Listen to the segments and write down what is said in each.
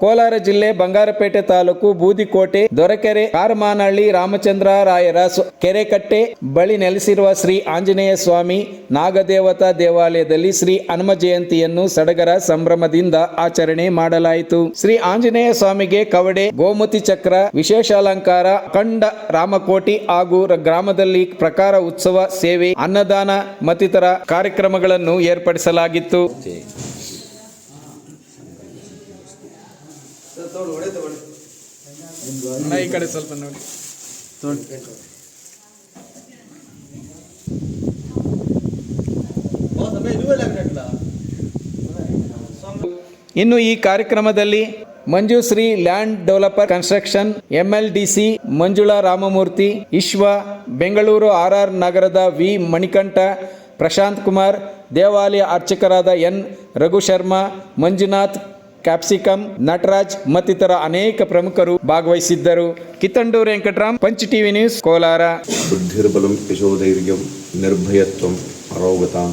ಕೋಲಾರ ಜಿಲ್ಲೆ ಬಂಗಾರಪೇಟೆ ತಾಲೂಕು ಬೂದಿಕೋಟೆ ದೊರಕೆರೆ ಕಾರಮಾನಹಳ್ಳಿ ರಾಮಚಂದ್ರ ರಾಯರ ಕೆರೆಕಟ್ಟೆ ಬಳಿ ನೆಲೆಸಿರುವ ಶ್ರೀ ಆಂಜನೇಯ ಸ್ವಾಮಿ ನಾಗದೇವತಾ ದೇವಾಲಯದಲ್ಲಿ ಶ್ರೀ ಹನುಮ ಜಯಂತಿಯನ್ನು ಸಡಗರ ಸಂಭ್ರಮದಿಂದ ಆಚರಣೆ ಮಾಡಲಾಯಿತು. ಶ್ರೀ ಆಂಜನೇಯ ಸ್ವಾಮಿಗೆ ಕವಡೆ, ಗೋಮತಿ ಚಕ್ರ ವಿಶೇಷ ಅಲಂಕಾರ ಅಖಂಡ ರಾಮಕೋಟಿ ಹಾಗೂ ಗ್ರಾಮದಲ್ಲಿ ಪ್ರಕಾರ ಉತ್ಸವ, ಸೇವೆ, ಅನ್ನದಾನ ಮತ್ತಿತರ ಕಾರ್ಯಕ್ರಮಗಳನ್ನು ಏರ್ಪಡಿಸಲಾಗಿತ್ತು. ಈ ಕಡೆ ಸ್ವಲ್ಪ ನೋಡಿ. ಇನ್ನು ಈ ಕಾರ್ಯಕ್ರಮದಲ್ಲಿ Manjushree land developer construction MLDC Manjula Ramamurthy ಇಶ್ವ Bengaluru R R ನಗರದ ವಿ ಮಣಿಕಂಠ, ಪ್ರಶಾಂತ್ ಕುಮಾರ್, ದೇವಾಲಯ ಅರ್ಚಕರಾದ ಎನ್ ರಘು ಶರ್ಮಾ ಮಂಜುನಾಥ್ ಕ್ಯಾಪ್ಸಿಕಮ್ ನಟರಾಜ್ ಮತ್ತಿತರ ಅನೇಕ ಪ್ರಮುಖರು ಭಾಗವಹಿಸಿದ್ದರು. Kittandur Venkataram, punch TV news, Kolar. ಬುದ್ಧಿರ್ಬಲಂ ಯಶೋಧೈರ್ಯಂ, ನಿರ್ಭಯತ್ವಂ, ಅರೋಗತಾಂ,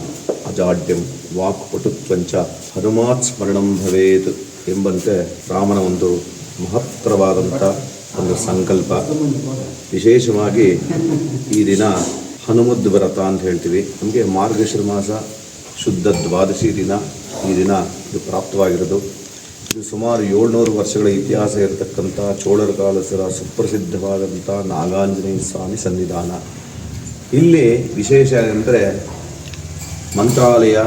ಅಜಾಡ್ಯಂ ವಾಕ್ಪಟುತ್ವಂಚ ಹನುಮಾತ್ ಸ್ಮರಣಂ ಭವೇತ್ ಎಂಬಂತೆ ರಾಮನ ಒಂದು ಮಹತ್ತರವಾದಂಥ ಒಂದು ಸಂಕಲ್ಪ. ವಿಶೇಷವಾಗಿ ಈ ದಿನ ಹನುಮದ್ ವ್ರತ ಅಂತ ಹೇಳ್ತೀವಿ. ನಮಗೆ ಮಾರ್ಗಶಿರ ಮಾಸ ಶುದ್ಧ ದ್ವಾದಶಿ ದಿನ ಈ ದಿನ ಇದು ಪ್ರಾಪ್ತವಾಗಿರೋದು. ಇದು ಸುಮಾರು ಏಳ್ನೂರು ವರ್ಷಗಳ ಇತಿಹಾಸ ಇರತಕ್ಕಂಥ ಚೋಳರ ಕಾಲಸರ ಸುಪ್ರಸಿದ್ಧವಾದಂಥ ನಾಗಾಂಜನೇಯ ಸ್ವಾಮಿ ಸನ್ನಿಧಾನ. ಇಲ್ಲಿ ವಿಶೇಷ ಅಂದರೆ ಮಂತ್ರಾಲಯ,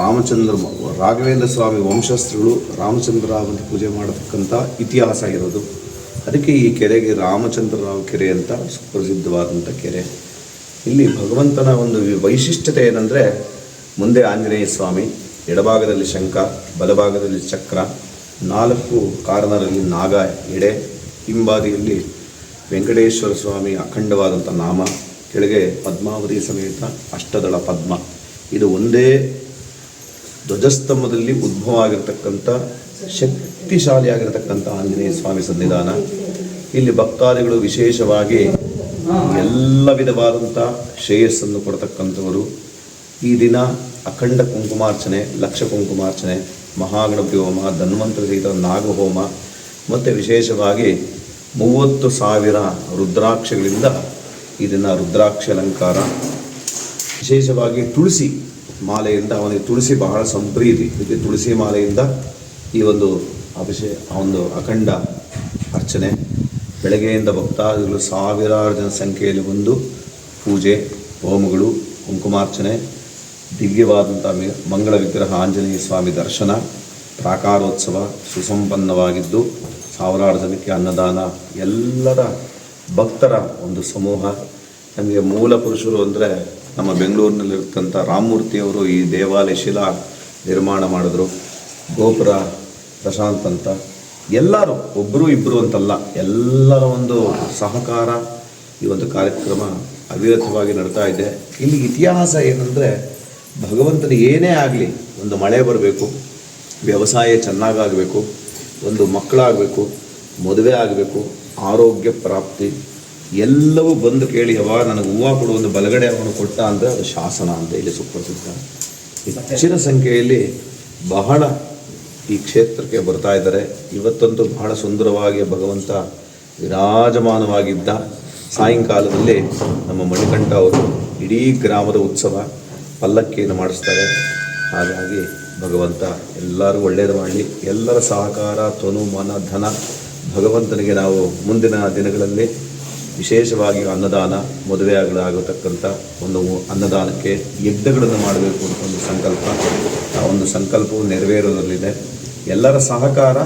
ರಾಮಚಂದ್ರ ರಾಘವೇಂದ್ರ ಸ್ವಾಮಿ ವಂಶಸ್ಥರುಗಳು ರಾಮಚಂದ್ರರಾವನ ಪೂಜೆ ಮಾಡತಕ್ಕಂಥ ಇತಿಹಾಸ ಇರೋದು. ಅದಕ್ಕೆ ಈ ಕೆರೆಗೆ ರಾಮಚಂದ್ರರಾವ್ ಕೆರೆ ಅಂತ ಸುಪ್ರಸಿದ್ಧವಾದಂಥ ಕೆರೆ. ಇಲ್ಲಿ ಭಗವಂತನ ಒಂದು ವೈಶಿಷ್ಟ್ಯತೆ ಏನಂದರೆ ಮುಂದೆ ಆಂಜನೇಯ ಸ್ವಾಮಿ ಎಡಭಾಗದಲ್ಲಿ ಶಂಖ, ಬಲಭಾಗದಲ್ಲಿ ಚಕ್ರ, ನಾಲ್ಕು ಕಾರ್ನರಲ್ಲಿ ನಾಗ, ಎಡೆ ಹಿಂಬಾದಿಯಲ್ಲಿ ವೆಂಕಟೇಶ್ವರ ಸ್ವಾಮಿ ಅಖಂಡವಾದಂಥ ನಾಮ, ಕೆಳಗೆ ಪದ್ಮಾವತಿ ಸಮೇತ ಅಷ್ಟದಳ ಪದ್ಮ. ಇದು ಒಂದೇ ಧ್ವಜಸ್ತಂಭದಲ್ಲಿ ಉದ್ಭವ ಆಗಿರತಕ್ಕಂಥ ಶಕ್ತಿಶಾಲಿಯಾಗಿರತಕ್ಕಂಥ ಆಂಜನೇಯ ಸ್ವಾಮಿ ಸನ್ನಿಧಾನ. ಇಲ್ಲಿ ಭಕ್ತಾದಿಗಳು ವಿಶೇಷವಾಗಿ ಎಲ್ಲ ವಿಧವಾದಂಥ ಶ್ರೇಯಸ್ಸನ್ನು ಕೊಡತಕ್ಕಂಥವರು. ಈ ದಿನ ಅಖಂಡ ಕುಂಕುಮಾರ್ಚನೆ, ಲಕ್ಷ ಕುಂಕುಮಾರ್ಚನೆ, ಮಹಾಗಣಪತಿ ಹೋಮ ಧನ್ವಂತರ ಸಹಿತ ನಾಗಹೋಮ ಮತ್ತು ವಿಶೇಷವಾಗಿ ಮೂವತ್ತು ಸಾವಿರ ರುದ್ರಾಕ್ಷಗಳಿಂದ ಇದನ್ನು ರುದ್ರಾಕ್ಷ ಅಲಂಕಾರ. ವಿಶೇಷವಾಗಿ ತುಳಸಿ ಮಾಲೆಯಿಂದ, ಅವನಿಗೆ ತುಳಸಿ ಬಹಳ ಸಂಪ್ರೀತಿ. ಇದಕ್ಕೆ ತುಳಸಿ ಮಾಲೆಯಿಂದ ಈ ಒಂದು ಅಭಿಷೇ ಒಂದು ಅಖಂಡ ಅರ್ಚನೆ. ಬೆಳಗ್ಗೆಯಿಂದ ಭಕ್ತಾದಿಗಳು ಸಾವಿರಾರು ಜನ ಸಂಖ್ಯೆಯಲ್ಲಿ ಬಂದು ಪೂಜೆ, ಹೋಮಗಳು, ಕುಂಕುಮಾರ್ಚನೆ ದಿವ್ಯವಾದಂಥ ಮಂಗಳ ವಿಗ್ರಹ ಆಂಜನೇಯ ಸ್ವಾಮಿ ದರ್ಶನ, ಪ್ರಾಕಾರೋತ್ಸವ ಸುಸಂಪನ್ನವಾಗಿದ್ದು ಸಾವಿರಾರು ಜನಕ್ಕೆ ಅನ್ನದಾನ, ಎಲ್ಲರ ಭಕ್ತರ ಒಂದು ಸಮೂಹ. ನಮಗೆ ಮೂಲ ಪುರುಷರು ಅಂದರೆ ನಮ್ಮ ಬೆಂಗಳೂರಿನಲ್ಲಿರ್ತಕ್ಕಂಥ ರಾಮಮೂರ್ತಿಯವರು ಈ ದೇವಾಲಯ ಶಿಲಾ ನಿರ್ಮಾಣ ಮಾಡಿದ್ರು. ಗೋಪುರ, ಪ್ರಶಾಂತ್ ಅಂತ. ಎಲ್ಲರೂ ಒಬ್ಬರು ಇಬ್ಬರು ಅಂತಲ್ಲ, ಎಲ್ಲರ ಒಂದು ಸಹಕಾರ ಈ ಒಂದು ಕಾರ್ಯಕ್ರಮ ಅವಿರತವಾಗಿ ನಡ್ತಾ ಇದೆ. ಇಲ್ಲಿ ಇತಿಹಾಸ ಏನಂದರೆ ಭಗವಂತನಿಗೆ ಏನೇ ಆಗಲಿ ಒಂದು ಮಳೆ ಬರಬೇಕು, ವ್ಯವಸಾಯ ಚೆನ್ನಾಗಾಗಬೇಕು, ಒಂದು ಮಕ್ಕಳಾಗಬೇಕು, ಮದುವೆ ಆಗಬೇಕು, ಆರೋಗ್ಯ ಪ್ರಾಪ್ತಿ, ಎಲ್ಲವೂ ಬಂದು ಕೇಳಿ ಯಾವಾಗ ನನಗೆ ಹೂವು ಕೊಡುವ ಒಂದು ಬಲಗಡೆ ಅವನು ಕೊಟ್ಟ ಅಂದರೆ ಅದು ಶಾಸನ ಅಂತ ಇಲ್ಲಿ ಸುಪ್ರಸಿದ್ಧ. ಹೆಚ್ಚಿನ ಸಂಖ್ಯೆಯಲ್ಲಿ ಬಹಳ ಈ ಕ್ಷೇತ್ರಕ್ಕೆ ಬರ್ತಾ ಇದ್ದಾರೆ. ಇವತ್ತಂತೂ ಬಹಳ ಸುಂದರವಾಗಿ ಭಗವಂತ ವಿರಾಜಮಾನವಾಗಿದ್ದ ಸಾಯಂಕಾಲದಲ್ಲಿ ನಮ್ಮ ಮಣಿಕಂಠ ಅವರು ಇಡೀ ಗ್ರಾಮದ ಉತ್ಸವ ಪಲ್ಲಕ್ಕಿಯನ್ನು ಮಾಡಿಸ್ತಾರೆ? ಹಾಗಾಗಿ ಭಗವಂತ ಎಲ್ಲರೂ ಒಳ್ಳೆಯದು ಮಾಡಲಿ ಎಲ್ಲರ ಸಹಕಾರ ತನು ಮನ ಧನ ಭಗವಂತನಿಗೆ ನಾವು ಮುಂದಿನ ದಿನಗಳಲ್ಲಿ ವಿಶೇಷವಾಗಿ ಅನ್ನದಾನ ಮದುವೆಗಳಾಗತಕ್ಕಂಥ ಒಂದು ಅನ್ನದಾನಕ್ಕೆ ಯಜ್ಞಗಳನ್ನು ಮಾಡಬೇಕು ಅಂತ ಒಂದು ಸಂಕಲ್ಪ. ಆ ಒಂದು ಸಂಕಲ್ಪವು ನೆರವೇರೋದರಲ್ಲಿದೆ ಎಲ್ಲರ ಸಹಕಾರ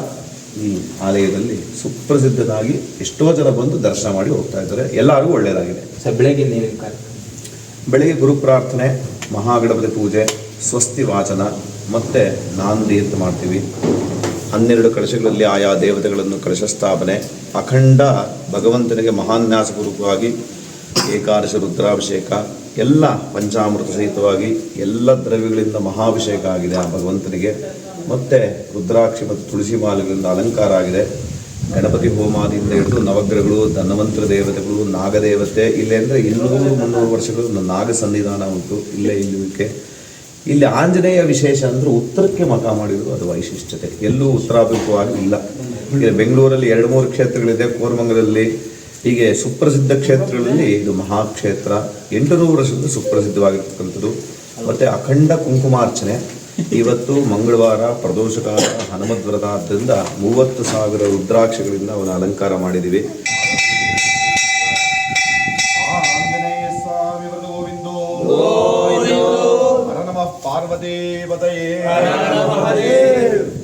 ಈ ಆಲಯದಲ್ಲಿ ಸುಪ್ರಸಿದ್ಧನಾಗಿ ಎಷ್ಟೋ ಜನ ಬಂದು ದರ್ಶನ ಮಾಡಿ ಹೋಗ್ತಾ ಇದ್ದಾರೆ. ಎಲ್ಲರಿಗೂ ಒಳ್ಳೆಯದಾಗಿದೆ ಸರ್ ಬೆಳಗ್ಗೆ ನೀರಿನ ಬೆಳಗ್ಗೆ ಗುರು ಪ್ರಾರ್ಥನೆ ಮಹಾಗಣಪತಿ ಪೂಜೆ, ಸ್ವಸ್ತಿ ವಾಚನ, ಮತ್ತು ನಾಂದಿ ಅಂತ ಮಾಡ್ತೀವಿ. ಹನ್ನೆರಡು ಕಳಶಗಳಲ್ಲಿ ಆಯಾ ದೇವತೆಗಳನ್ನು ಕಳಶ ಸ್ಥಾಪನೆ ಅಖಂಡ ಭಗವಂತನಿಗೆ ಮಹಾನ್ಯಾಸಪೂರ್ವಕವಾಗಿ ಏಕಾದಶ ರುದ್ರಾಭಿಷೇಕ, ಎಲ್ಲ ಪಂಚಾಮೃತ ಸಹಿತವಾಗಿ ಎಲ್ಲ ದ್ರವ್ಯಗಳಿಂದ ಮಹಾಭಿಷೇಕ ಆಗಿದೆ ಆ ಭಗವಂತನಿಗೆ. ಮತ್ತು ರುದ್ರಾಕ್ಷಿ ಮತ್ತು ತುಳಸಿ ಮಾಲೆಗಳಿಂದ ಅಲಂಕಾರ ಆಗಿದೆ. ಗಣಪತಿ ಹೋಮಾದಿಂದ ಹಿಡಿದು ನವಗ್ರಹಗಳು, ಧನ್ವಂತರ ದೇವತೆಗಳು, ನಾಗದೇವತೆ, ಇಲ್ಲೇ ಅಂದರೆ ಇನ್ನೂರು ಮುನ್ನೂರು ವರ್ಷಗಳು ನಾಗ ಸನ್ನಿಧಾನ ಉಂಟು. ಇಲ್ಲೇ ಇಲ್ಲಕ್ಕೆ ಇಲ್ಲಿ ಆಂಜನೇಯ ವಿಶೇಷ ಅಂದ್ರೆ ಉತ್ತರಕ್ಕೆ ಮಠ ಮಾಡಿದ್ರು, ಅದು ವೈಶಿಷ್ಟ್ಯತೆ. ಎಲ್ಲೂ ಉತ್ತರಾಭಿಮುಖವಾಗಿ ಇಲ್ಲ. ಈಗ ಬೆಂಗಳೂರಲ್ಲಿ ಎರಡು ಮೂರು ಕ್ಷೇತ್ರಗಳಿದೆ, ಕೋರಮಂಗಲದಲ್ಲಿ ಹೀಗೆ ಸುಪ್ರಸಿದ್ಧ ಕ್ಷೇತ್ರಗಳಲ್ಲಿ ಇದು ಮಹಾಕ್ಷೇತ್ರ. ಎಂಟುನೂರು ವರ್ಷದಿಂದ ಸುಪ್ರಸಿದ್ಧವಾಗಿರ್ತಕ್ಕಂಥದ್ದು. ಮತ್ತೆ ಅಖಂಡ ಕುಂಕುಮಾರ್ಚನೆ. ಇವತ್ತು ಮಂಗಳವಾರ ಪ್ರದೋಷಕಾಲ ಹನುಮದ್ ವ್ರತ ಆದ್ದರಿಂದ ಮೂವತ್ತು ಸಾವಿರ ರುದ್ರಾಕ್ಷಗಳಿಂದ ಅವನ ಅಲಂಕಾರ ಮಾಡಿದ್ದೀವಿ.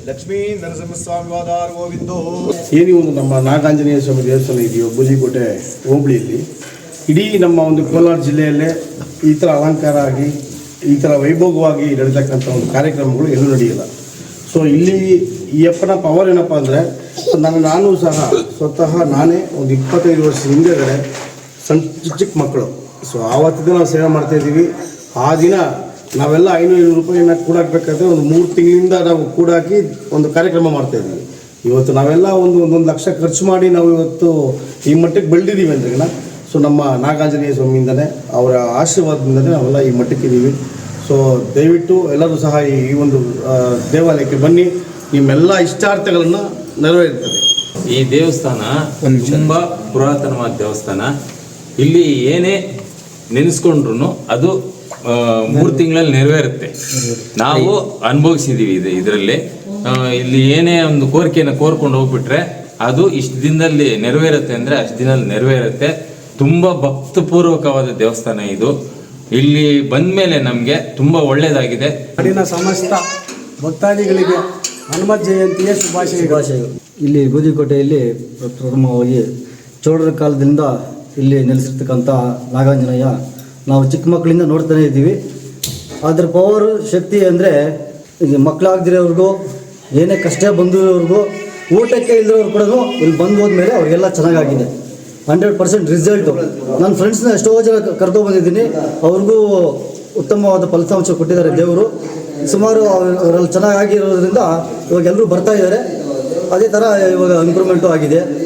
ಲಕ್ಷ್ಮೀ ನರಸಿಂಹಸ್ವಾಮಿ ವಾದಾರ್ ಗೋವಿಂದೋ ಏನು ಒಂದು ನಮ್ಮ ನಾಗಾಂಜನೇಯ ಸ್ವಾಮಿ ದೇವಸ್ಥಾನ ಇದೆಯೋ ಬೂಜಿಕೋಟೆ ಹೋಬಳಿಯಲ್ಲಿ, ಇಡೀ ನಮ್ಮ ಒಂದು ಕೋಲಾರ ಜಿಲ್ಲೆಯಲ್ಲೇ ಈ ಥರ ಅಲಂಕಾರ ಆಗಿ ಈ ಥರ ವೈಭೋಗವಾಗಿ ನಡೀತಕ್ಕಂಥ ಒಂದು ಕಾರ್ಯಕ್ರಮಗಳು ಎಲ್ಲೂ ನಡೆಯಲ್ಲ. ಸೊ ಇಲ್ಲಿ ಈ ಅಪ್ಪನ ಪವರ್ ಏನಪ್ಪ ಅಂದರೆ ನನ್ನ ನಾನು ಸಹ ಸ್ವತಃ ನಾನೇ ಒಂದು ಇಪ್ಪತ್ತೈದು ವರ್ಷದ ಹಿಂದೆಗಡೆ ಸಣ್ಣ ಚಿಕ್ಕ ಚಿಕ್ಕ ಮಕ್ಕಳು. ಸೊ ಆವತ್ತಿಂದ ನಾವು ಸೇವೆ ಮಾಡ್ತಾಯಿದ್ದೀವಿ ಆ ದಿನ ನಾವೆಲ್ಲ ಐನೂರು ಐನೂರು ರೂಪಾಯಿನ ಕೂಡಾಕ್ಬೇಕಾದ್ರೆ ಒಂದು ಮೂರು ತಿಂಗಳಿಂದ ನಾವು ಕೂಡಾಕಿ ಒಂದು ಕಾರ್ಯಕ್ರಮ ಮಾಡ್ತಾಯಿದ್ದೀವಿ ಇವತ್ತು ನಾವೆಲ್ಲ ಒಂದು ಒಂದೊಂದು ಲಕ್ಷ ಖರ್ಚು ಮಾಡಿ ನಾವು ಇವತ್ತು ಈ ಮಟ್ಟಕ್ಕೆ ಬೆಳೆದಿದ್ದೀವಿ ಅಂದ್ರೆ ಸೊ ನಮ್ಮ ನಾಗಾಂಜನೇಯ ಸ್ವಾಮಿಯಿಂದಲೇ ಅವರ ಆಶೀರ್ವಾದದಿಂದಲೇ ನಾವೆಲ್ಲ ಈ ಮಟ್ಟಕ್ಕಿದ್ದೀವಿ ಸೊ ದಯವಿಟ್ಟು ಎಲ್ಲರೂ ಸಹ ಈ ಒಂದು ದೇವಾಲಯಕ್ಕೆ ಬನ್ನಿ. ನಿಮ್ಮೆಲ್ಲ ಇಷ್ಟಾರ್ಥಗಳನ್ನು ನೆರವೇರುತ್ತದೆ ಈ ದೇವಸ್ಥಾನ ತುಂಬ ಪುರಾತನವಾದ ದೇವಸ್ಥಾನ. ಇಲ್ಲಿ ಏನೇ ನೆನೆಸ್ಕೊಂಡ್ರು ಅದು ಮೂರು ತಿಂಗಳಲ್ಲಿ ನೆರವೇರುತ್ತೆ. ನಾವು ಅನುಭವಿಸಿದೀವಿ ಇದು ಇದರಲ್ಲಿ. ಇಲ್ಲಿ ಏನೇ ಒಂದು ಕೋರಿಕೆಯನ್ನು ಕೋರ್ಕೊಂಡು ಹೋಗ್ಬಿಟ್ರೆ ಅದು ಇಷ್ಟು ದಿನದಲ್ಲಿ ನೆರವೇರುತ್ತೆ ಅಂದರೆ ಅಷ್ಟು ದಿನದಲ್ಲಿ ನೆರವೇರುತ್ತೆ. ತುಂಬಾ ಭಕ್ತಪೂರ್ವಕವಾದ ದೇವಸ್ಥಾನ ಇದು. ಇಲ್ಲಿ ಬಂದ ಮೇಲೆ ನಮಗೆ ತುಂಬಾ ಒಳ್ಳೆಯದಾಗಿದೆ ಅಲ್ಲಿನ ಸಮಸ್ತ ಭಕ್ತಾದಿಗಳಿಗೆ ಹನುಮತ್ ಜಯಂತಿಯ ಶುಭಾಶಯ ಶುಭಾಶಯಗಳು. ಇಲ್ಲಿ ಬೂದಿಕೋಟೆಯಲ್ಲಿ ಪ್ರ- ಪ್ರಥಮವಾಗಿ ಚೋಳರ ಕಾಲದಿಂದ ಇಲ್ಲಿ ನೆಲೆಸಿರ್ತಕ್ಕಂಥ ನಾಗಾಂಜನೇಯ ನಾವು ಚಿಕ್ಕ ಮಕ್ಕಳಿಂದ ನೋಡ್ತಾನೆ ಇದ್ದೀವಿ. ಅದ್ರ ಪವರ್ ಶಕ್ತಿ ಅಂದರೆ ಈಗ ಮಕ್ಕಳಾಗ್ದಿರೋರ್ಗೂ ಏನೇ ಕಷ್ಟ ಬಂದಿರೋರ್ಗೂ ಊಟಕ್ಕೆ ಇಲ್ದಿರೋರು ಕೂಡ ಇಲ್ಲಿ ಬಂದು ಹೋದ್ಮೇಲೆ ಅವ್ರಿಗೆಲ್ಲ ಚೆನ್ನಾಗಾಗಿದೆ. ಹಂಡ್ರೆಡ್ ಪರ್ಸೆಂಟ್ ರಿಸಲ್ಟು ನನ್ನ ಫ್ರೆಂಡ್ಸ್ನ ಎಷ್ಟೋ ಜನ ಕರ್ಕೊಂಡ್ಬಂದಿದ್ದೀನಿ ಅವ್ರಿಗೂ ಉತ್ತಮವಾದ ಫಲಿತಾಂಶ ಕೊಟ್ಟಿದ್ದಾರೆ ದೇವರು. ಸುಮಾರು ಅವ್ರ- ಅವರಲ್ಲಿ ಚೆನ್ನಾಗಿರೋದ್ರಿಂದ ಇವಾಗ ಎಲ್ಲರೂ ಬರ್ತಾ ಇದ್ದಾರೆ. ಅದೇ ಥರ ಇವಾಗ ಇಂಪ್ರೂವ್ಮೆಂಟು ಆಗಿದೆ.